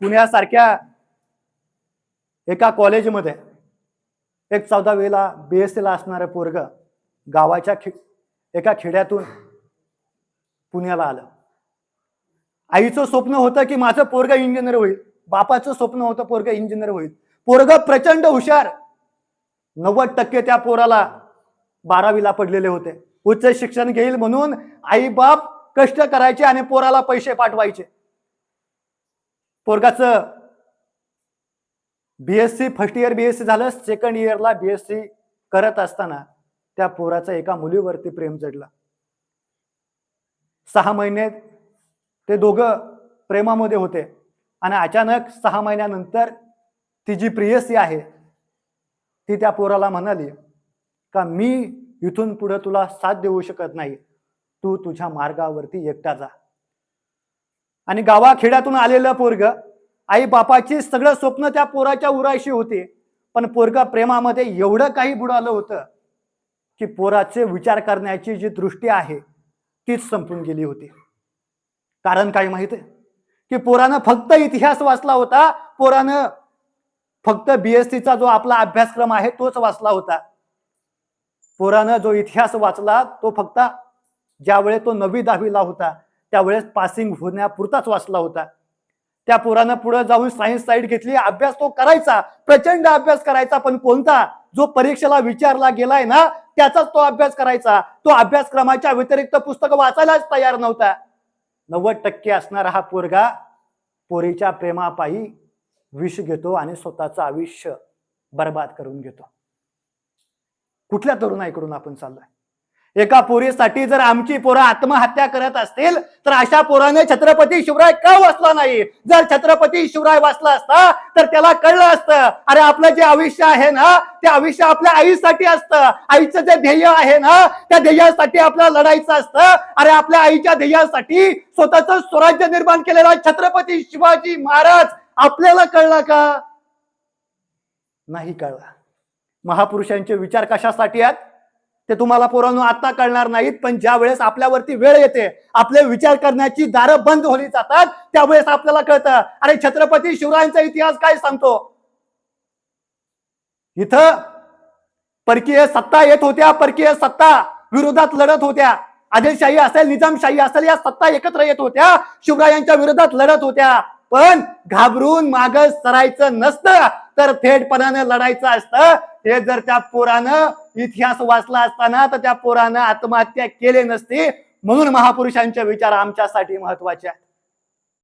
पुण्यासारख्या एका कॉलेजमध्ये एक चौदावीला बी एस सीला असणारं पोरग गावाच्या खे एका खेड्यातून पुण्याला आलं. आईचं स्वप्न होतं की माझं पोरग इंजिनियर होईल. बापाचं स्वप्न होतं पोरग इंजिनियर होईल. पोरग प्रचंड हुशार. नव्वद टक्के त्या पोराला बारावीला पडलेले होते. उच्च शिक्षण घेईल म्हणून आई बाप कष्ट करायचे आणि पोराला पैसे पाठवायचे. पोरगाचं बीएससी फर्स्ट इयर बीएससी झालं सेकंड इयरला बीएससी करत असताना त्या पोराचं एका मुलीवरती प्रेम जडलं. सहा महिने ते दोघं प्रेमामध्ये होते. आणि अचानक सहा महिन्यानंतर ती जी प्रियसी आहे ती त्या पोराला म्हणाली का मी इथून पुढं तुला साथ देऊ शकत नाही. तू तुझ्या मार्गावरती एकटा जा. आणि गावाखेड्यातून आलेलं पोरग आई बापाची सगळं स्वप्न त्या पोराच्या उराशी होती. पण पोरगा प्रेमामध्ये एवढं काही बुडालं होतं की पोराचे विचार करण्याची जी दृष्टी आहे तीच संपून गेली होती. कारण काय माहीत आहे? की पोरानं फक्त इतिहास वाचला होता पोरानं फक्त बीएससीचा जो आपला अभ्यासक्रम आहे तोच वाचला होता. पोरानं जो इतिहास वाचला तो फक्त ज्यावेळेस तो नववी दहावीला होता त्यावेळेस पासिंग होण्यापुरताच वाचला होता. त्या पोरानं पुढे जाऊन सायन्स साईड घेतली. अभ्यास तो करायचा. प्रचंड अभ्यास करायचा पण कोणता? जो परीक्षेला विचारला गेलाय ना त्याचाच तो अभ्यास करायचा. तो अभ्यासक्रमाच्या व्यतिरिक्त पुस्तक वाचायलाच तयार नव्हता. नव्वद टक्के असणारा हा पोरगा पोरीच्या प्रेमापायी विष घेतो आणि स्वतःचं आयुष्य बर्बाद करून घेतो. कुठल्या तरुणाईकडून आपण चाललोय? एका पोरीसाठी जर आमची पोरं आत्महत्या करत असतील तर अशा पोराने छत्रपती शिवराय का वाचला नाही? जर छत्रपती शिवराय वाचला असता तर त्याला कळलं असतं अरे आपलं जे आयुष्य आहे ना ते आयुष्य आपल्या आईसाठी असतं. आईचं जे ध्येय आहे ना त्या ध्येयासाठी आपल्याला लढायचं असतं. अरे आपल्या आईच्या ध्येयासाठी स्वतःच स्वराज्य निर्माण केलेला छत्रपती शिवाजी महाराज. आपल्याला कळला का? नाही कळला. महापुरुषांचे विचार कशासाठी आहेत? ते तुम्हाला पोरांनो आता कळणार नाहीत पण ज्या वेळेस आपल्यावरती वेळ येते आपले विचार करण्याची दारं बंद होली जातात त्यावेळेस आपल्याला कळतं अरे छत्रपती शिवरायांचा इतिहास काय सांगतो? इथं परकीय सत्ता येत होत्या परकीय सत्ता विरोधात लढत होत्या. आदिलशाही असेल निजामशाही असेल या सत्ता एकत्र येत होत्या शिवरायांच्या विरोधात लढत होत्या. पण घाबरून माग सरायचं नसतं तर थेटपणानं लढायचं असतं. हे जर त्या पोरानं इतिहास वाचला असताना तर त्या पोरानं आत्महत्या केली नसती. म्हणून महापुरुषांचे विचार आमच्यासाठी महत्त्वाचे आहेत.